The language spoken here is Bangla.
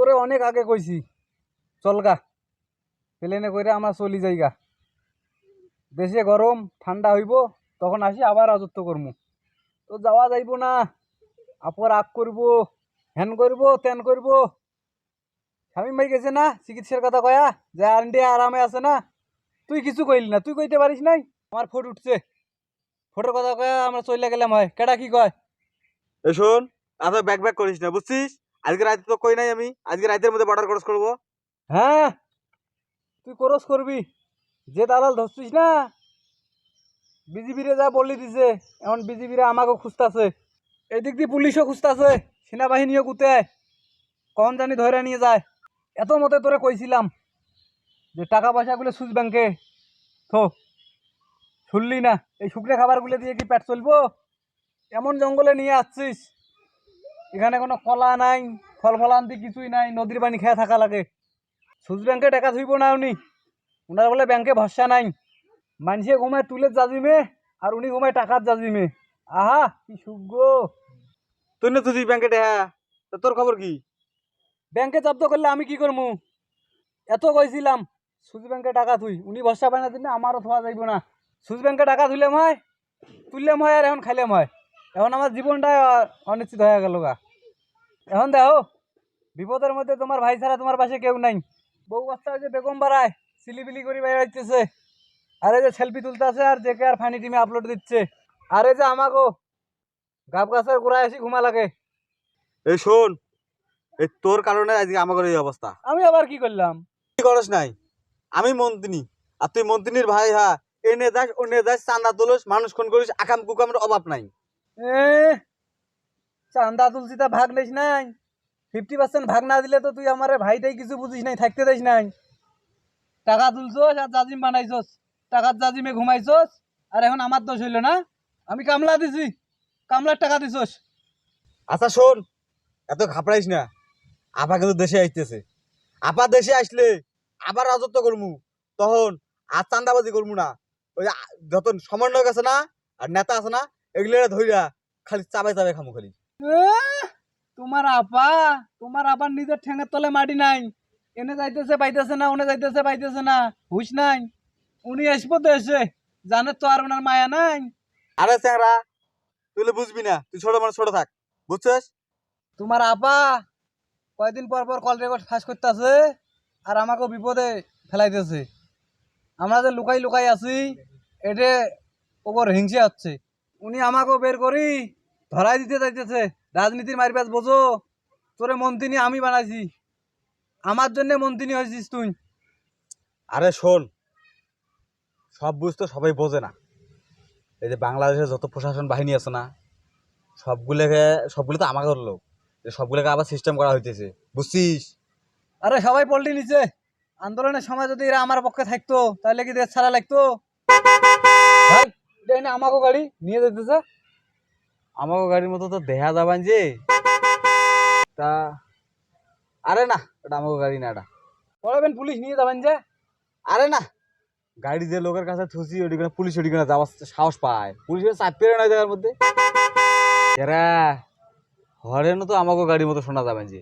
তোরে অনেক আগে কইছি। চলগা প্লেনে কইরা আমরা চলি যাই গা। দেশে গরম, ঠান্ডা হইব, তখন আসি আবার রাজত্ব করমু। তো যাওয়া যাইব না। আপর আগ করব হ্যান করব, তেন করব। স্বামী ভাই গেছে না? চিকিৎসার কথা কয়া? যে আন্ডে আরামে আছে না? তুই কিছু কইলি না? তুই কইতে পারিস নাই? আমার ফোট উঠছে। ফোটোর কথা কয়া আমরা চলে গেলাম হয়। কেডা কি কয়? এ শোন এত ব্যাক ব্যাক করিস না, বুঝছিস? আজকে রাতে তো কই নাই আমি? আজকে রাতের মধ্যে বর্ডার ক্রস করব। হ্যাঁ তুই করস করবি। যে দালাল ধরছিস না? বিজিবিরে যা বললি দিছে, এখন বিজিবিরে আমাকেও খুঁজতাছে। এদিক দিয়ে পুলিশও খুঁজতাছে, সেনাবাহিনীও কুতে কখন জানি ধরে নিয়ে যায়। এত মতে তোরে কইছিলাম যে টাকা পয়সাগুলো সুইচ ব্যাংকে। থো, শুনলি না? এই শুকনো খাবারগুলো দিয়ে কি পেট চলবো? এমন জঙ্গলে নিয়ে আসছিস। এখানে কোনো কলা নাই ফল ফলান্তি কিছুই নাই নদীর পানি খেয়ে থাকা লাগে। সুইচ ব্যাংকে টাকা থুইব না উনি। ওনার বলে ব্যাংকে ভরসা নাই। মানুষে ঘুমায় তুলের জাজিমে আর উনি ঘুমায় টাকার জাজিমে। আহা কি সুখ গো। তুই না তুই ব্যাংকে হ্যাঁ তা তোর খবর কি? ব্যাংকে জব্দ করলে আমি কি করব এত কইছিলাম সুইচ ব্যাংকে টাকা থুই। উনি ভরসা পায় না দিনে আমারও থোয়া যাইব না। সুইচ ব্যাংকে টাকা তুললাম হয় তুললাম হয় আর এখন খাইলাম হয়। এখন আমার জীবনটা অনিশ্চিত হয়ে গেল গা। এখন দেখো বিপদের মধ্যে তোমার ভাই ছাড়া তোমার পাশে কেউ নাই। বউ বাচ্চা যে বেগম বাড়ায় সিলিবিলি করে বাইরে যাইতেছে। আরে যে সেলফি তুলতেছে আর যে কে আর ফানি টিমে আপলোড দিচ্ছে। আর এই যে আমাকেও গাব গাছের গোড়ায় এসে ঘুমা লাগে। এই শোন এই তোর কারণে আজকে আমাদের এই অবস্থা। আমি আবার কি করলাম? কি করস নাই? আমি মন্ত্রী আর তুই মন্ত্রীর ভাই হ্যাঁ। এনে যাস ওনে যাস চান্দা তুলস মানুষ খুন করিস আকাম কুকামের অভাব নাই। এ চান্দা তুলসি তা ভাগ নিস নাই। ফিফটি পার্সেন্ট ভাগ না দিলে তো তুই আমার ভাইটাই কিছু বুঝিস নাই, থাকতে দিস নাই। টাকা তুলছোস আর জাজিম বানাইছস। টাকার জাজিমে ঘুমাইছস আর এখন আমার দোষ হইল না। আমি কামলা দিছি। কামলার টাকা দিছস। আচ্ছা শোন, এত ঘাবড়াইস না। আপা কিন্তু দেশে আসতেছে আপা দেশে আসলে আবার রাজত্ব করমু তখন আর চান্দাবাজি করমু না। ওই যত সমন্বয়ক আছে না আর নেতা আছে না এগুলো ধইরা খালি চাবাই চাবাই খামু খালি। তোমার আপা তোমার আবার নিজের ঠেঙের তলে মাটি নাই। এনে যাইতেছে পাইতেছে না ওনে যাইতেছে পাইতেছে না। হুশ নাই। উনি আসব দেশে জানে তো আর ওনার মায়া নাই। আরে চ্যাংরা তুই বুঝবি না তুই ছোট মানে ছোট থাক। বুঝছিস? তোমার আপা কয়দিন পর পর কল রেকর্ড ফাঁস করতেছে আর আমাকেও বিপদে ফেলাইতেছে। আমরা যে লুকাই লুকাই আছি এটে ওপর হিংসে হচ্ছে। উনি আমাকেও বের করি ধরাই দিতে চাইতেছে রাজনীতির মারপ্যাচ বোঝো? তোরে মন্ত্রী আমি বানাইছি। আমার জন্য মন্ত্রী হয়েছিস তুই। আরে শোন সব বুঝ তো সবাই বোঝে না। এই যে বাংলাদেশের যত প্রশাসন বাহিনী আছে না সবগুলোকে সবগুলো তো আমাকে যে সবগুলোকে আবার সিস্টেম করা হইতেছে। বুঝছিস? আরে সবাই পল্টি নিচে আন্দোলনের সময় যদি এরা আমার পক্ষে থাকতো তাহলে কি দেশ ছাড়া লাগতো? ভাই এটা এনে আমাকেও গাড়ি নিয়ে যেতেছে আমাকে গাড়ির মতো তো দেখা যাবান যে। তা, আরে না, এটা আমাকে গাড়ি না এটা। পড়াবেন পুলিশ নিয়ে যাবেন যে। আরে না, গাড়ি যে লোকের কাছে থুসি ওদিকে পুলিশ ওদিকে যাওয়ার সাহস পায়। পুলিশের চাপ পেরে নয় জায়গার মধ্যে। এরা, হরেনও তো আমাকে গাড়ির মতো শোনা যাবেন যে।